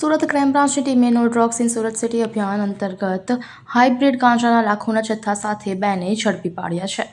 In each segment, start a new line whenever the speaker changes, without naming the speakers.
Surat crime બ્રાન્ચની ટીમે no drugs in Surat city અભિયાન અંતર્ગત હાઇબ્રિડ ગાંજાના લાખોના જથ્થા સાથે બેને ઝડપી પાડ્યા છે.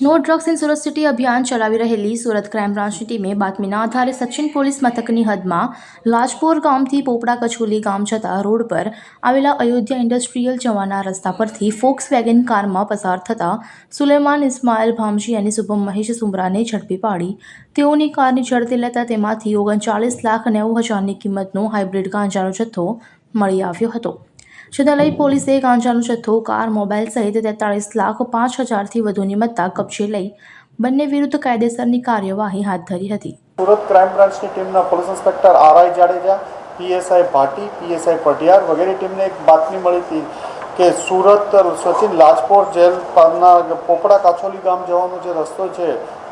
No drugs in Surat city અભિયાન ચલાવી રહેલી સુરત ક્રાઇમ બ્રાન્ચની ટીમે બાતમીના આધારે સચિન પોલીસ મથકની હદમાં લાજપોર ગામથી પોપડા કચોલી ગામ જતા રોડ પર આવેલા અયોધ્યા ઇન્ડસ્ટ્રીયલ જવાના રસ્તા પરથી ફોક્સ વેગન કારમાં પસાર થતા સુલેમાન ઇસ્માઇલ ભામજી અને શુભમ મહેશ સુમરાને ઝડપી પાડી તેઓની કારની ઝડપી લેતા તેમાંથી ઓગણચાલીસ લાખ નેવું હજારની કિંમતનો હાઇબ્રિડ ગાંજાનો જથ્થો મળી આવ્યો હતો લઈ પોલીસે ગાંજાનો જથ્થો, કાર, મોબાઈલ સહિત તેતાળીસ લાખ પાંચ હજારથી વધુની મત્તા કબજે લઈ બંને વિરુદ્ધ કાયદેસરની કાર્યવાહી હાથ ધરી હતી.
સુરત ક્રાઇમ બ્રાન્ચની ટીમના police inspector R I Jadeja, PSI Bhati, PSI Patiyar વગેરે ટીમને એક બાતમી મળી હતી કે સુરત સચિન લાજપોર જેલ પરના પોપડા કાછોલી ગામ જવાનો જે રસ્તો છે,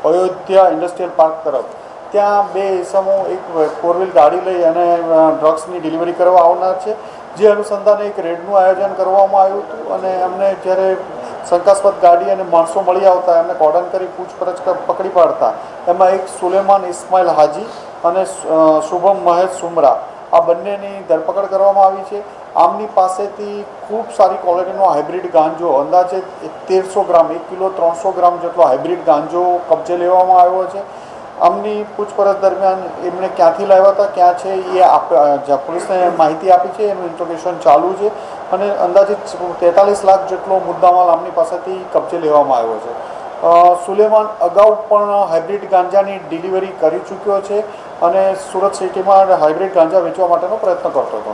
અયોધ્યા ઇન્ડસ્ટ્રીયલ પાર્ક તરફ. ત્યાં બે ઇસમો એક ફોર વ્હીલ ગાડી લઈ અને ડ્રગ્સની ડિલિવરી કરવા આવનાર છે. જે અનુસંધાને એક રેડનું આયોજન કરવામાં આવ્યું હતું અને એમને જ્યારે શંકાસ્પદ ગાડી અને માણસો મળી આવતા, એમને કોર્ડન કરી પૂછપરછ પકડી પાડતા, એમાં એક સુલેમાન ઇસ્માઇલ હાજી અને શુભમ મહેશ સુમરા, આ બંનેની ધરપકડ કરવામાં આવી છે. આમની પાસેથી ખૂબ સારી ક્વોલિટીનો હાઇબ્રિડ ગાંજો, અંદાજે તેરસો ગ્રામ, એક કિલો ત્રણસો ગ્રામ જેટલો હાઇબ્રિડ ગાંજો કબજે લેવામાં આવ્યો છે. આમની પૂછપરછ દરમિયાન એમણે ક્યાંથી લાવ્યા હતા, ક્યાં છે, એ આપ પોલીસને માહિતી આપી છે, એનું ઇન્ટ્રોગેશન ચાલુ છે અને અંદાજિત તેતાલીસ લાખ જેટલો મુદ્દામાલ આમની પાસેથી કબજે લેવામાં આવ્યો છે. સુલેમાન અગાઉ પણ હાઇબ્રિડ ગાંજાની ડિલિવરી કરી ચૂક્યો છે અને સુરત સિટીમાં હાઇબ્રિડ ગાંજા વેચવા માટેનો પ્રયત્ન કરતો હતો.